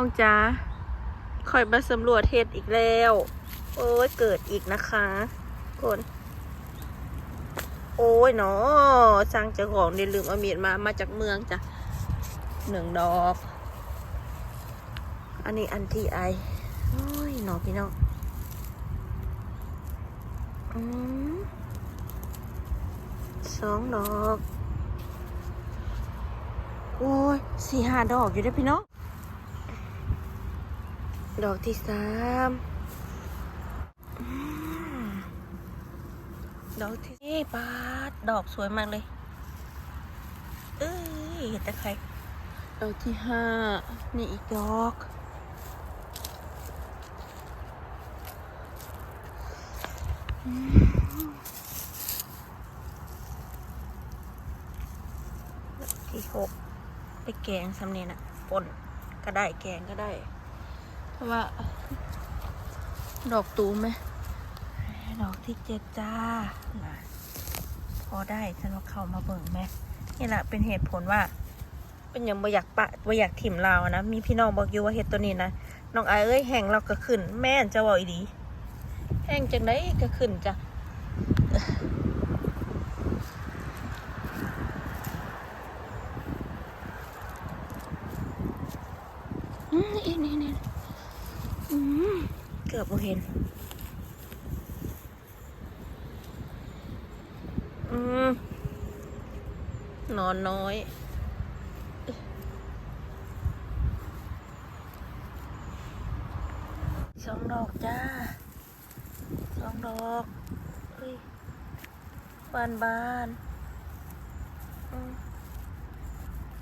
องจ้าคอยมาสำรวจเห็ดอีกแล้ว โอ้ยเกิดอีกนะคะคนโอ้ยเนาะสร้างเจ้าของได้ลืมเอามีดมา มาจากเมืองจ้ะหนึ่งดอก อันนี้อันที่ไอโอ้ยหนอพี่น้องอืมสองดอก โอ้ยสี่ห้าดอกอยู่ได้พี่น้อง ดอกที่สามอืมดอกที่นี่ปาดดอกสวยมากเลย เอ้ยเห็นแต่ใครดอกที่ห้านี่อีกดอกอืมดอก ที่หกไปแกงสำเนียงอะป่นก็ได้แกงก็ได้เพราะ ว่า ดอกตูมไหมดอกที่เจ็ดจ้าพอได้ฉันว่าเข้ามาเบิ่งไหมนี่แหละเป็นเหตุผลว่า เป็นอย่างบ่อยากปะบ่อยากถิ่มเรานะมีพี่น้องบอกอยู่ว่าเห็ดตัวนี้นะน้องไอเอ้ยแห้งเราก็ขึ้น แม่นจะบอกอีดีแห้งจังไดก็ขึ้นจ้ะอืมนี่นี่นี่อืม เกือบเห็น อืม นอนน้อยสองดอกจ้าสองดอกเฮ้ยบานบาน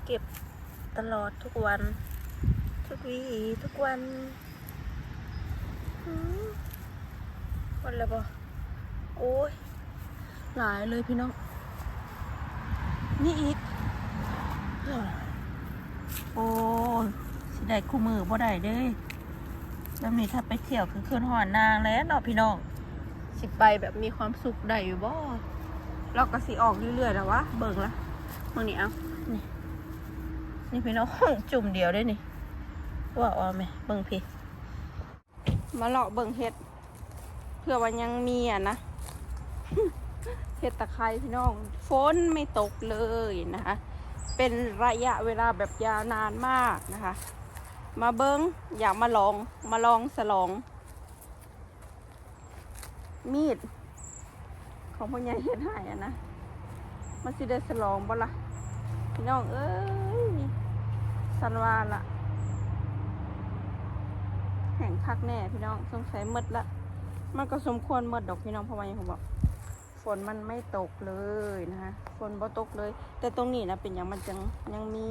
เก็บตลอดทุกวัน ทุกวีทุกวันอืม วันละบ่โอ้ย หลายเลยพี่น้อง นี่อีก โอ้ยสิได้คู่มือบ่ได้เด้แบบนี้ถ้าไปเที่ยวคือคืนหอนนางแล้วเนาะพี่น้อง สิไปแบบมีความสุขได้อยู่บ่เราก็สิออกเรื่อยๆแล้ววะ เบิ่งละมึงนี่เอา นี่ นี่พี่น้องจุ่มเดียวได้นี่ ว่าเอาไหมเบิ่งพี่ มาเลาะเบิ่งเห็ด เพื่อว่ายังมีอะนะเห็ดตะไคร้พี่น้องฝนไม่ตกเลยนะคะ เป็นระยะเวลาแบบยาวนานมากนะคะ มาเบิ้งอยากมาลองมาลองสลอง มีด ของพ่อใหญ่เห็ดให้อะนะมันสิได้สลองบ่ละพี่น้องเอ้ยสันวาละแห่งคักแน่พี่น้องสงสัยหมดละ มันก็สมควรหมดดอกพี่น้องเพราะว่าอย่างผมบอกฝนมันไม่ตกเลยนะคะฝนบ่ตกเลย แต่ตรงนี้นะเป็นอย่างมันจังยังมี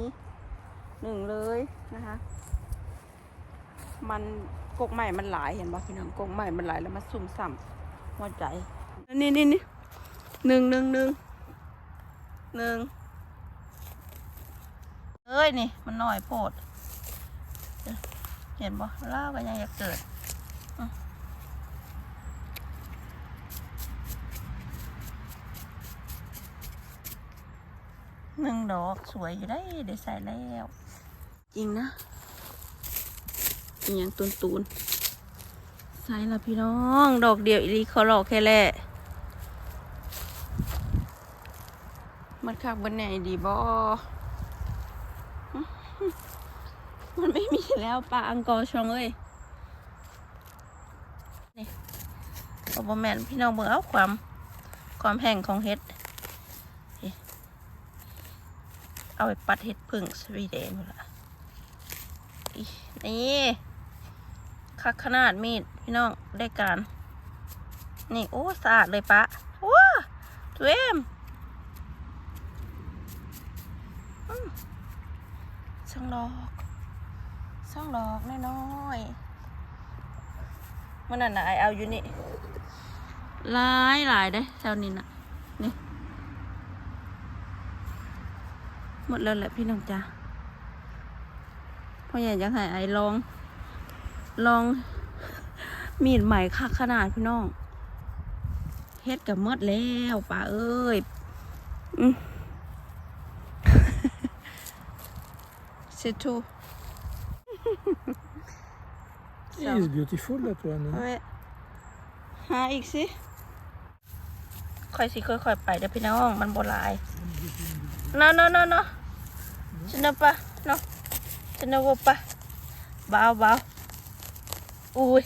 หนึ่งเลยนะคะ มันกกใหม่มันหลายเห็นบ่พี่น้องกกใหม่มันหลายแล้วมันสุ่มสัมหัวใจนี่นี่นี่หนึ่งหนึ่งหนึ่งหนึ่งเอ้ยนี่ มันหน่อยโพดเห็นบ่ล่าวก็ยังอยากเกิด หนึ่งดอกสวยอยู่ได้ได้ใส่แล้ว จริงนะอหยังตูนตูนใส่ละพี่น้อง ดอกเดียวอีลีเขาหลอกแค่แหละมันคักบนไหนดีบอมันไม่มีแล้วปลาอังกอร์ชองเอ้ยนี่โอเบอร์แมนพี่น้องเบิ่งเอาความ ความแห้งของเห็ด เอาไปปัดเห็ดพึ่งสวีเดนหมดละนี่คักขนาดมีดพี่น้องได้การ นี่ โอ้สะอาดเลยปะว้าตัวเอมอืมช่างดอกช่างดอกน้อยๆมันนั่นน่ะไอเอาอยู่นี่หลายหลายได้เจ้านี่น่ะ หมดแล้วแหละพี่น้องจ้าพ่อใหญ่จะให้ไอ้ลอง ลอง มีดใหม่คักขนาดพี่น้องเฮ็ดกับมดแล้วป่าเอ้ยอืมเสร็จทู So. It's beautiful that one. huh? เอาไว้หาอีกสิค่อยสิค่อยๆไปเดี๋ยวพี่น้อง มันโบหลายเนาะ เนาะเนาะเนาะฉันเอาปะเนาะฉันเอาปะเบาเบาอุ้ย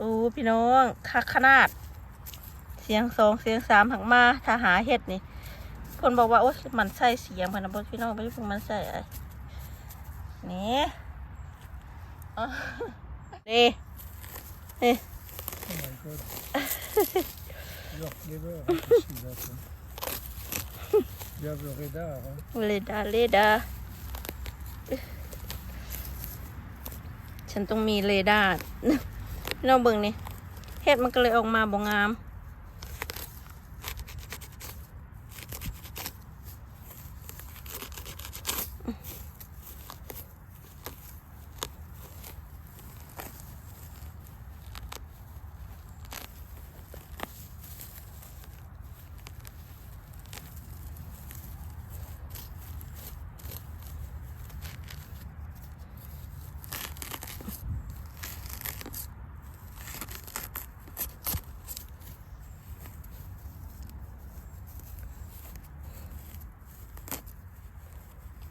อู้พี่น้องคักขนาด เสียงสองเสียงสามหักมาถ้าหาเห็ดนี่คนบอกว่าโอ๊ยมันใส่เสียงพันนะบอกพี่น้องไม่ใช่พวกมันใส่อะไรนี่อ๋อเด้เด้ Oh my god. You're clever huh, to see that. Huh? You have a radar. Huh? เลดาเลดาฉันต้องมีเรดาร์เราเบิ่งนี่เฮ็ดมันก็เลยออกมาบ่งาม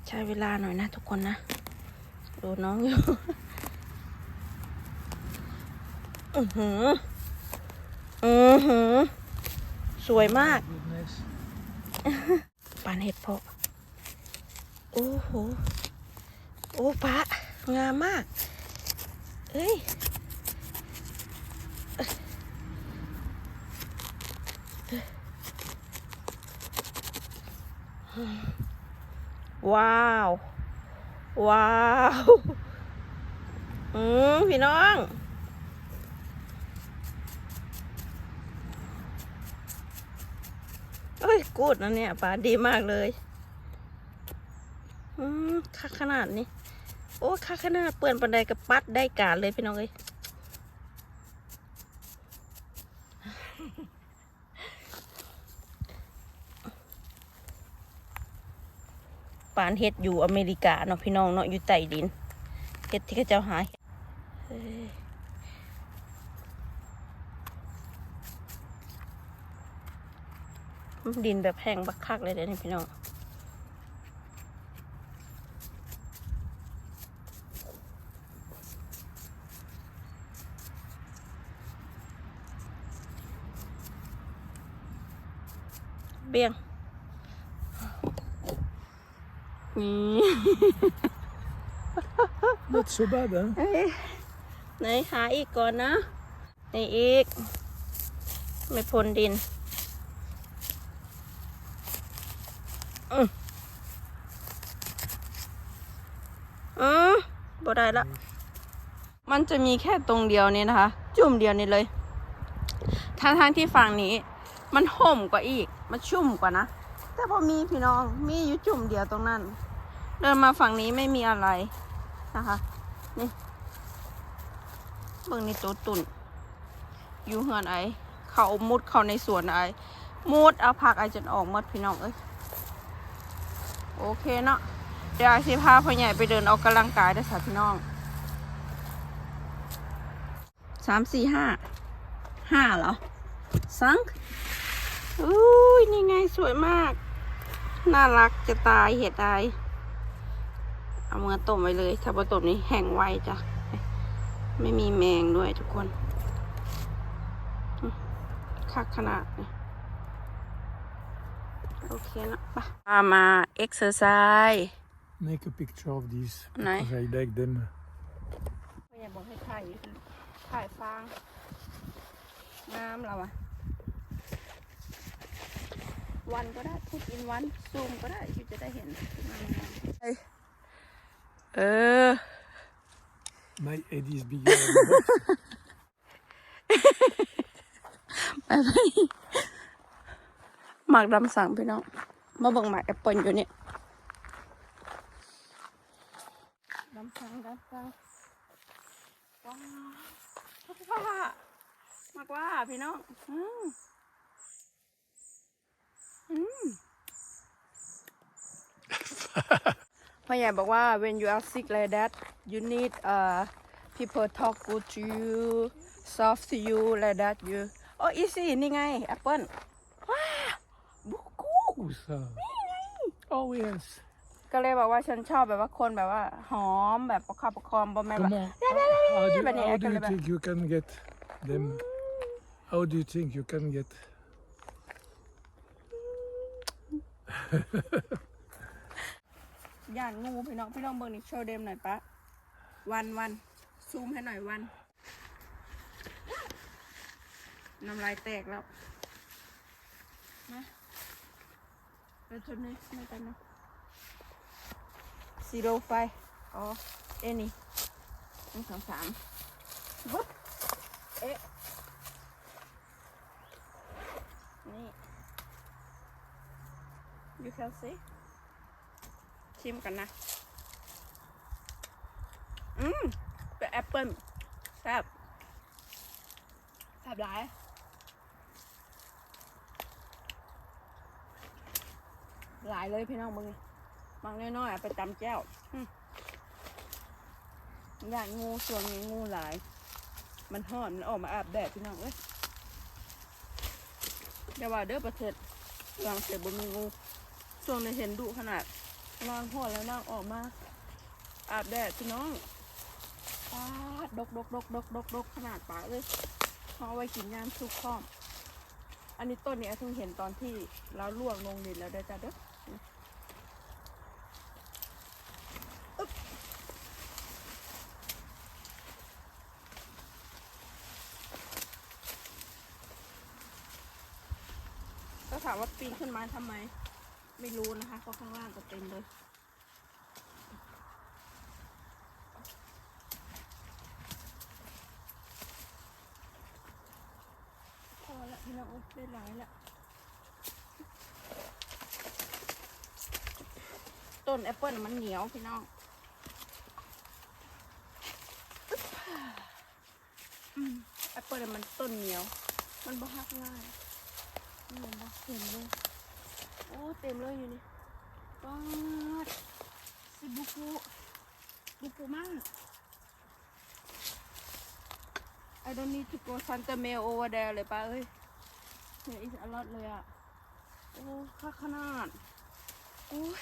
ใช้เวลาหน่อยนะทุกคนนะ ดูน้องอยู่อือหืออือหือ สวยมากปานเห็ดเพาะโอ้โห โอ้ปะงามมาก เอ้ย ว้าว ว้าว อืมพี่น้อง เอ้ย กูดนะเนี่ยปลาดีมากเลย อืมคักขนาดนี้ โอ้คักขนาดเปื่อนปันไดกับปัดได้การเลยพี่น้องเอ้ยานเฮ็ดอยู่อเมริกาเนาะพี่น้องเนาะอยู่ใต้ดินเฮ็ดที่เขาเจ้าหาเฮ้ยดินแบบแห้งบักคักเลยเดี๋ยวนี้พี่น้องเบี้ยง นี่ Not so bad, huh? เอ้ยไหนหาอีกก่อนนะไหนอีก ไม่พ้นดินอืมอืมบ่ได้ละ มันจะมีแค่ตรงเดียวนี้นะคะ จุ่มเดียวนี้เลยทางทางๆที่ฝั่งนี้ มันห่มกว่าอีก มันชุ่มกว่านะ แต่พอมีพี่น้อง มีอยู่จุ่มเดียวตรงนั้น เดินมาฝั่งนี้ไม่มีอะไรนะคะ นี่เบิ่งนี่ตัวตุ่นอยู่เฮือนไอเขามุดเขาในสวนไอมุดเอาผักไอจนออกมดพี่น้องเอ้ยโอเคเนาะเดี๋ยวไอสิพาพ่อใหญ่ไปเดินออกกำลังกายเด้วยค่ะพี่น้องสามสี่ห้าห้าเหรอสังอุ้ยนี่ไงสวยมาก น่ารักจะตายเห็ดไอ เอามือต้มไว้เลยถ้าบ่ต้มนี้แห้งไวจ้ะ ไม่มีแมงด้วยทุกคนอืมคักขนาดนี้โอเคนะไปพามาเอ็กซ์ไซส์ Make a picture of these Nice. because I like them. ไม่อยากบอกให้ถ่ายถ่ายฟางงามเราอะวันก็ได้พูดอินวันซูมก็ได้ที่จะได้เห็น เออ My head is bigger. than the box. ไปไปหมากดำสั่งพี่น้อง มาเบิ่งหมากแอปเปิลอยู่เนี่ยดำสั่งดำสั่งว้าวว้ามากว่าพี่น้อง อืมอืม พ่อใหญ่บอกว่า when you are sick like that you need uh people talk good to you soft to you like that you oh easy นี่ไงแอปเปิ้ลว้าบุกู Où ça Oh yes. ก็เลยบอกว่าฉันชอบแบบว่าคนแบบว่า หอมแบบประคับประคองบอแม่นแบบ Comment how, how do, But yeah, how do I you can- think you can get them? How do you think you can get? ย่านงูพี่น้องพี่น้องเบิ่งนี่โชว์เดมหน่อยปะวันวันซูมให้หน่อยวันน้ำลายแตกแล้วมาไปชนนี้ไม่กันนะซีโร่ไฟอ๋อเอ็นี่หนึ่งสองสามบุ๊บเอ๊ะนี่ you can see ชิมกันนะ อืมเป็นแอปเปิ้ลแซ่บแซ่บหลายหลายเลยพี่น้องมึงบางน้อยๆไปตำแจ้วอย่างงูส่วนนี้งูหลาย มันหอนมันออกมาอาบแดดพี่น้องเอ้ยเดี๋ยวว่าเด้อประเทศวางเสร็จบนมีงูส่วนในเห็นดุขนาด นางหัวแล้วนางออกมา อาบแดดพี่น้องปาดดกดกดกดกดกดกขนาดปาเลยเอาไว้กินยามสุกข้อม อันนี้ต้นนี้เพิ่งเห็นตอนที่เราลวกลงดินแล้วเด้จ้ะเด้อก็ถามว่าปีนขึ้นมาทำไม ไม่รู้นะคะเพราะข้างล่างก็เต็มเลยพอละพี่น้องได้หลายละต้นแอปเปิ้ลมันเหนียวพี่น้องแอปเปิ้ลมันต้นเหนียว มันบ่หักง่ายนี่เห็นบ่เห็นเลย โอ้เต็มเลยอยู่นี่ป๊าดสิบุกุบุกุมาก I don't need to go Santa Mail over there เลยป้าเอ้ยเนี่ย is a lot เลยอะ โอ้ค่าขนาดโอ้ย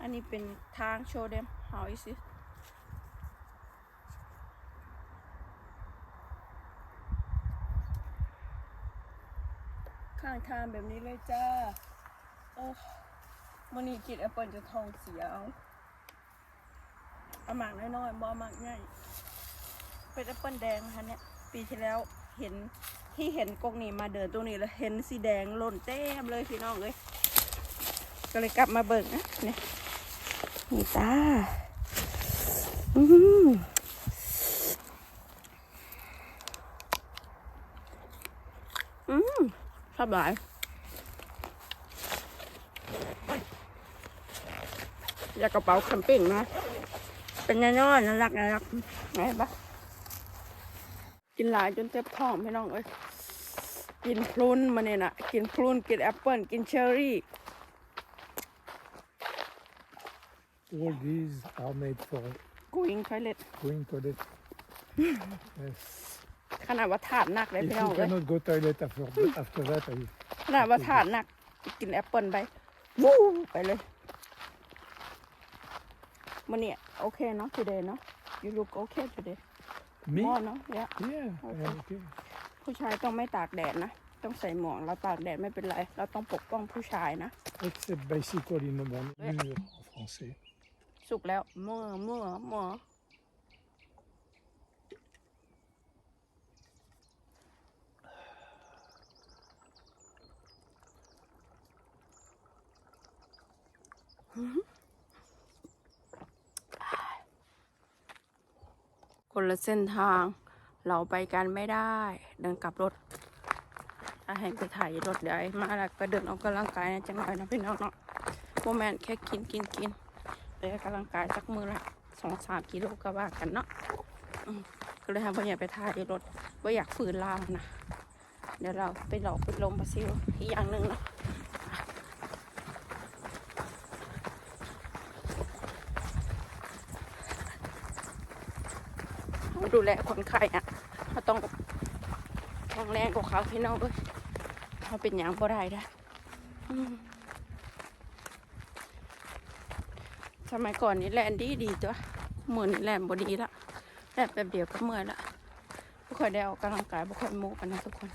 อันนี้เป็นทางโชว์เดม how is it ข้าง ทางแบบนี้เลยจ้า โอ้มันนี่กินแอปเปิลจะทองเสียเอาเอาหมากน้อยๆบอหมากใหญ่เป็นแอปเปิลแดงนะคะเนี่ย ปีที่แล้วเห็นที่เห็นกกนี่มาเดินตรงนี้แล้วเห็นสีแดงหล่นเต็มเลยพี่น้องเลยก็เลยกลับมาเบิ่งนะเนี่ยนี่จ้าอืมอืม ชอบหลายอยากกระเป๋าแคมปิ้งนะ เป็นน้อยๆน่ารักน่ารักไงปะกินหลายจนเจ็บท้องพี่น้องเอ้ยกินพลุนมาเนี่ยนะกินพลุนกินแอปเปิลกินเชอร์รี่ All these are made for going toilet going toilet. yes. ขนาดว่าถาดหนักเลย If พี่น้อง you เอ้ย cannot go toilet after after that, I, ขนาดว่าถาดหนักกินแอปเปิลไปวู้ไปเลยมันเนี่ยโอเคเนาะ today เนาะ you look okay today me? มอเนาะเนี่ย Yeah, I am okay. ผู้ชายต้องไม่ตากแดดนะ ต้องใส่หมวกเราตากแดดไม่เป็นไร เราต้องปกป้องผู้ชายนะ Except bicycle in the morning. Ouais. Mur en français. สุกแล้วเมื่อเมื่อเมื่อ คนละเส้นทางเราไปกันไม่ได้ เดินกลับรถถ้าให้ไปถ่ายรถเดี๋ยวมาแล้วก็เดินออกกำลังกายนะจังหน่อยนะพี่น้องเนาะโมแมนแค่กินกินกินไปออกกำลังกายสักมือละสองสามกิโลก็ว่ากันเนาะก็เลยทำพ่อใหญ่ไปถ่ายรถว่าอยากฝืนลาวนะเดี๋ยวเราไปหลอกไปลมบราซิลอีกอย่างหนึ่งเนาะเรา ดูแลคนไข้อะเราต้องแข็งแรงกว่าเขาพี่น้องเอ้ยเขาเป็นอย่างบ่ได้นะอืมสมัยก่อนนี่แลนดีดีตัวเหมือนี่แลนบ่ดีละแลนแป๊บเดียวก็เมื่อยละบ่ค่อยได้ออกกำลังกายบ่ค่อยมูกันนะทุกคน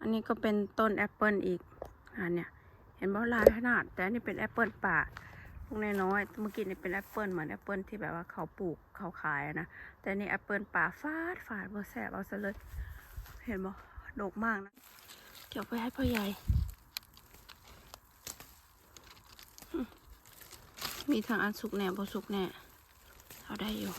อันนี้ก็เป็นต้นแอปเปิลอีกอันเนี้ยเห็นบ่ลายขนาด แต่อันนี้เป็นแอปเปิลป่า ลูกน้อยๆเมื่อกี้นี่เป็นแอปเปิลเหมือนแอปเปิลที่แบบว่าเขาปลูกเขาขายนะ แต่นี่แอปเปิลป่าฟาดฟาดบ่แสบเอาซะเลย เห็นบ่ดกมากนะเก็บไปให้พ่อใหญ่ มีทางอันสุกแน่บ่สุกแน่ เอาได้อยู่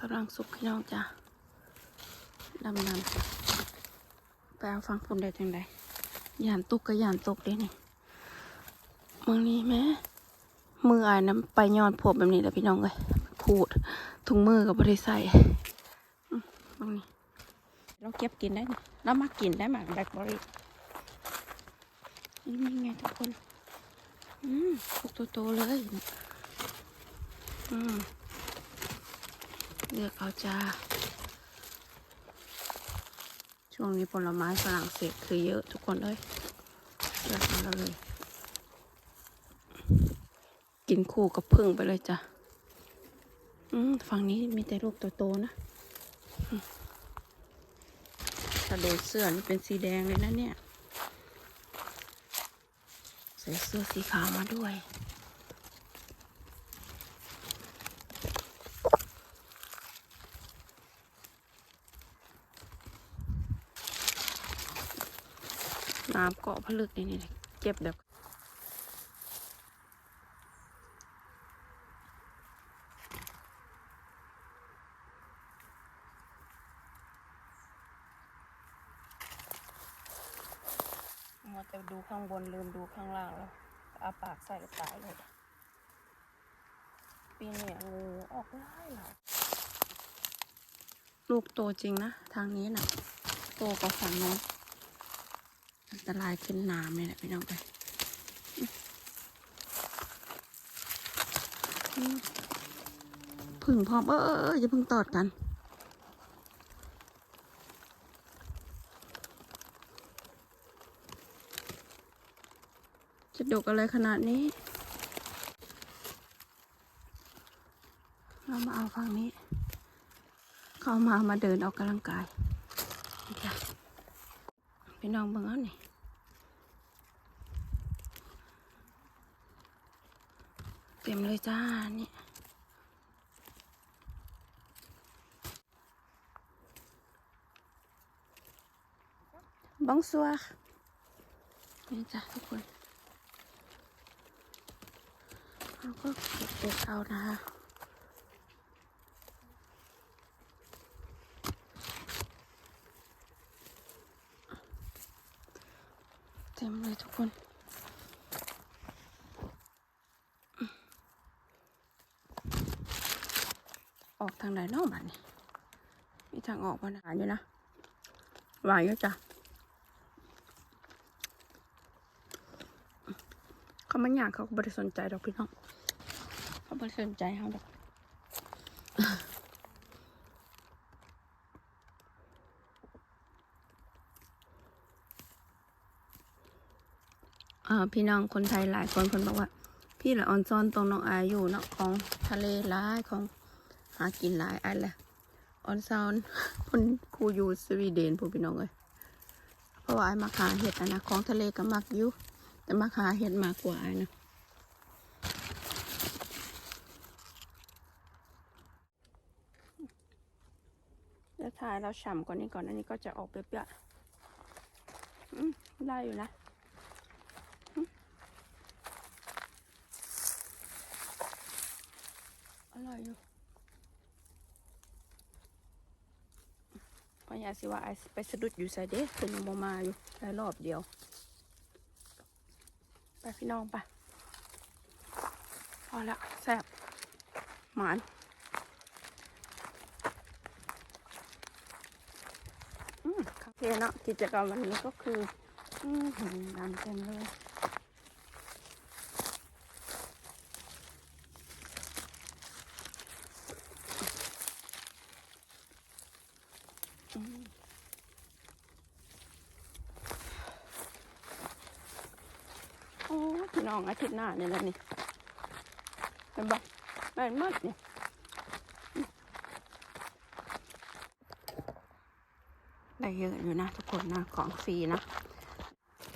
กำลังสุกพี่น้องจ้ะดำน้ำ ไปเอาฟังผมได้จังไดยานตุกก็ยานตกเด้นี่มึงนี้แม่มืออายน้ำไปย้อนผมแบบนี้แหละพี่น้องเลยขูดถุงมือกับบริใส่มตรงนี้เราเก็บกินได้นี่เรามากินได้หมากแบล็คเบอร์รี่นี่ไงทุกคนอืมพวกโตๆเลยอืมเลือกเอาจ้า ช่วงนี้ผลไม้ฝรั่งเศสคือเยอะทุกคนเลยเลือกเอาเลย กินคู่กับพึ่งไปเลยจ้ะอืมฝั่งนี้มีแต่ลูกโตๆนะ ถ้าโดนเสื้อนี่เป็นสีแดงเลยนะเนี่ย ใส่เสื้อสีขาวมาด้วย น้ำเกาะผลึกนี่นี่เก็บแบบมัวแต่ดูข้างบนลืมดูข้างล่างแล้วอาปากใส่ตายเลยปีนี้งูออกไล่หลายลูกโตจริงนะ ทางนี้นะโตกว่าฝั่งโน้น อันตรายขึ้นน้ำเลยแหละพี่น้องไปพึ่งพร้อมเอออย่าพิ่งตอดกันจะดกอะไรขนาดนี้ เรามาเอาฝั่งนี้ เข้ามามาเดินออกกำลังกายพี่น้องเบิ่งเอานี่ ต็มเลยจ้านี่บังซัวนี่จ้ะทุกคนเราก็เก็บเก็บเอานะคะเต็มเลยทุกคน ออก ทางไหนเนอกบ้านนี่มีทางออกบ้านหวานอยู่นะหวานอยู่จ้ะเขาไม่อยากเขาก็ไม่ได้สนใจดอกพี่น้องเขาไม่สนใจเขาดอกเอ่อพี่น้องคนไทยหลายคนคนบอกว่า พี่ละออนซอนตรงน้องอายอยู่เนาะของทะเลหลายของ หากินหลายอันแหละออนซอนคนครูอยู่สวีเดนพูดพี่น้องเลยเพราะว่าไอ้มาหาเห็ดอะนะของทะเลก็มักอยู่แต่มาหาเห็ดมากกว่าไอ้นะแล้วถ่ายเราฉ่ำกว่านี้ก่อนอันนี้ก็จะออกเปรี้ยวๆอืมได้อยู่นะอร่อยอยู่ พอยาสิว่าไอไปสะดุดอยู่ใส่เด้ขึ้นมามาอยู่ได้รอบเดียว ไปพี่น้องไปพอละแซ่บหมานอืมโอเคเนาะกิจกรรมวันนี้ก็คือ อืมเห็นน้ำเต็มเลยอืมโอ้พี่น้ องอาทิตย์หน้าเนี่ยแหละนี่เป็นบ่ได้หมดเนี่ยอืมได้เยอะอยู่นะทุกคนนะของฟรีนะ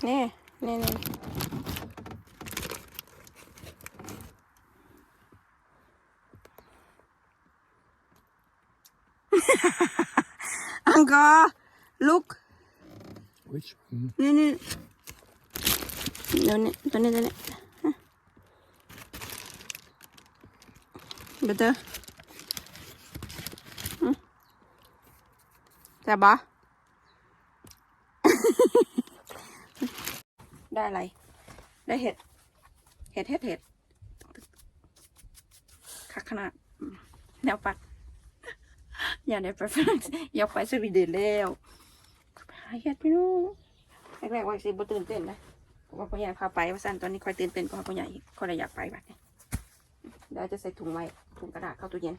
นี่นี่นี่อังกอร์ลุก Which one? นี่นี่เดี๋ยวนี้ตัวนี้ตัวนี้ เบเตอร์แต่บะได้อะไร ได้เห็ด เห็ดเห็ดเห็ดคักขนาดแนวปัด อย่าได้ไปฝรั่งเศสอย่าไปสวีเดนแล้วหาเห็ดพี่น้แรกๆว่าสิบ่ตื่นเต้นนะว่าพ่อใหญ่พาไปว่าสั้นตอนนี้คอยตื่นเต้นก็พ่อใหญ่คอยอยากไปแบบนี้เดี๋ยวจะใส่ถุงไว้ ถุงกระดาษเข้าตู้เย็น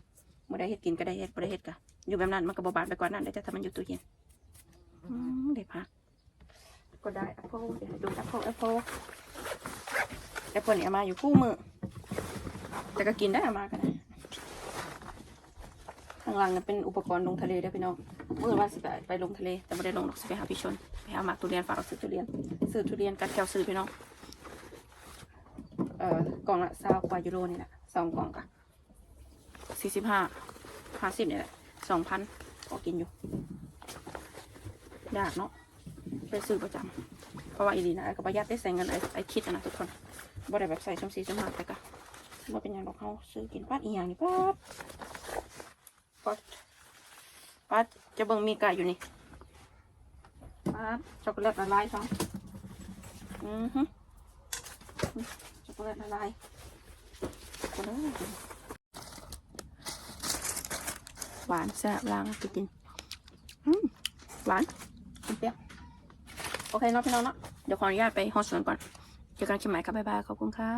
บ่ได้เห็ดกินก็ได้เห็ดบ่ได้เห็ดก็อยู่แบบนั้นมันก็บ่บาดไปกว่านั้นได้แต่ถ้ามันอยู่ตู้เย็นอืมได้พักก็ได้แอปเปิ้ลเดี๋ยวดูแอปเปิ้ลแอปเปิ้ลแอปเปิ้ลเนี่ยมาอยู่คู่มือแต่ก็กินได้เอามากันนะข้างล่างเนี่ยเป็นอุปกรณ์ลงทะเลเด้พี่น้องเมื่อวันสิไปไปลงทะเลแต่ไม่ได้ลงหรอกสิไปหาพี่ชนไปหาหมากทุเรียนฝากเอาซื้อทุเรียนซื้อทุเรียนกัดแก้วซื้อพี่น้องเอ่อกล่องละซาวกว่ายูโรนี่แหละสองกล่องกะ สี่สิบห้าห้าสิบเนี่ยแหละสองพันก็กินอยู่ยากเนาะไปซื้อประจำเพราะว่าอีดีนะไอ้ก็ประหยัดได้ใส่เงินไอ้ไอ้คิดนะทุกคนบ่ได้แบบใส่ชมซีสมาแต่ก็บ่เป็นอย่างดอกเขาซื้อกินปัดอีหยังนี่ปัดปัดปัดจะเบิ่งมีไก่อยู่นี่ปัดช็อกโกแลตละลายซ้ำอือฮึช็อกโกแลตละลายก็ได้ หวานแซ่บล้างไปกินอืมหวานเปรี้ยวโอเคเนาะพี่น้องเนาะเดี๋ยวขออนุญาตไปห้องสวนก่อน เจอกันคลิปใหม่ครับบ๊ายบาย ขอบคุณค่ะ